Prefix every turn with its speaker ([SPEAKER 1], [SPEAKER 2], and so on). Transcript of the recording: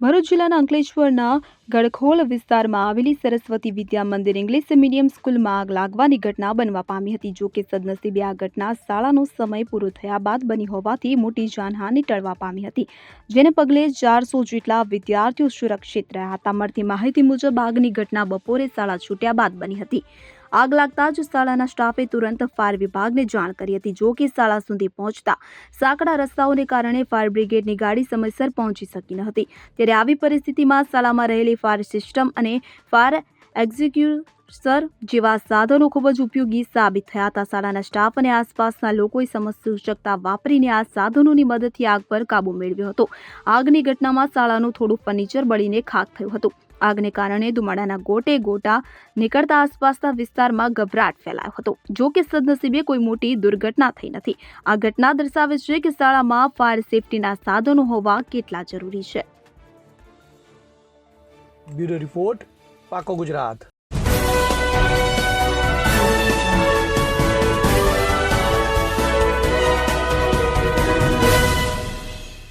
[SPEAKER 1] ભરૂચ જિલ્લાના અંકલેશ્વરના ગડખોલ વિસ્તારમાં આવેલી સરસ્વતી વિદ્યા મંદિર ઇંગ્લિશ મીડિયમ સ્કૂલમાં આગ લાગવાની ઘટના બનવા પામી હતી. જો કે સદનસીબે આ ઘટના શાળાનો સમય પૂરો થયા બાદ બની હોવાથી મોટી જાનહાનિ ટળવા પામી હતી. જેને પગલે ચારસો જેટલા વિદ્યાર્થીઓ સુરક્ષિત રહ્યા હતા. મળતી માહિતી મુજબ, આગની ઘટના બપોરે શાળા છૂટ્યા બાદ બની હતી. આગ લાગતા જ શાળાના સ્ટાફે તુરંત ફાયર વિભાગને જાણ કરી હતી, જો કે શાળા સુધી પહોંચતા સાંકડા રસ્તાઓને કારણે ફાયર બ્રિગેડની ગાડી સમયસર પહોંચી શકી ન હતી. ત્યારે આવી પરિસ્થિતિમાં શાળામાં રહેલી ફાયર સિસ્ટમ અને ફાયર એક્ઝિક્યુટર જેવા સાધનો ખૂબ જ ઉપયોગી સાબિત થયા હતા. શાળાના સ્ટાફ અને આસપાસના લોકોએ સમજશક્તા વાપરીને આ સાધનોની મદદથી આગ પર કાબૂ મેળવ્યો હતો. આગની ઘટનામાં શાળાનું થોડું ફર્નિચર બળીને ખાક થયું હતું. આગને કારણે ધુમાડાના ગોટે ગોટા નીકળતા આસપાસના વિસ્તારમાં ગભરાટ ફેલાયો હતો. જો કે સદનસીબે કોઈ મોટી દુર્ઘટના થઈ નથી. આ ઘટના દર્શાવે છે કે શાળામાં ફાયર સેફટીના સાધનો હોવા કેટલા જરૂરી છે.
[SPEAKER 2] બ્યુરો રિપોર્ટ પાકો ગુજરાત.